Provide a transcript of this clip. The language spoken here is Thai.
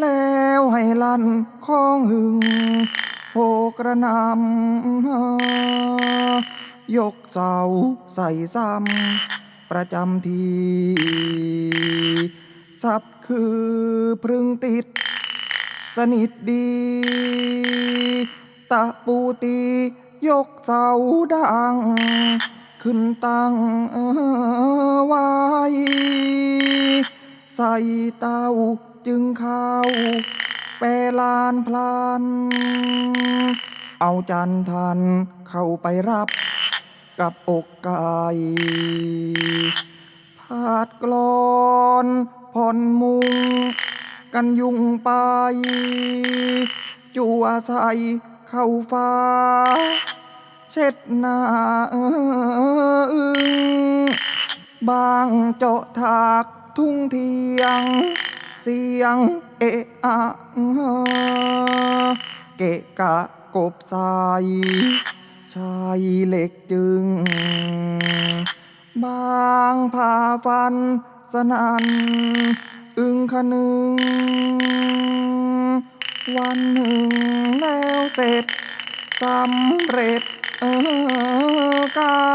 แล้วให้ลั่นข้องหึงโหกระนำยกเสาใส่ซ้ำประจำทีสับคือพรึงติด สนิทดี ตะปูตียกเสาดัง ขึ้นตั้งไว้ใส่เต้า จึงเข้าแปรลานพลันเอาจันทันเข้าไปรับกับอกไก่พาดกลอนผ่อนมุง กันยุงไป จัวใสเข้าฟ้า เช็ดหน้าอึงบางเจาะถากทุ่งเทียง เสียงเอะอะเกะกะกบใสชายเหล็กจึง บางผ่าฟันสนันอึงคะนึง วันหนึ่งแล้วเสร็จสำเร็จเออการ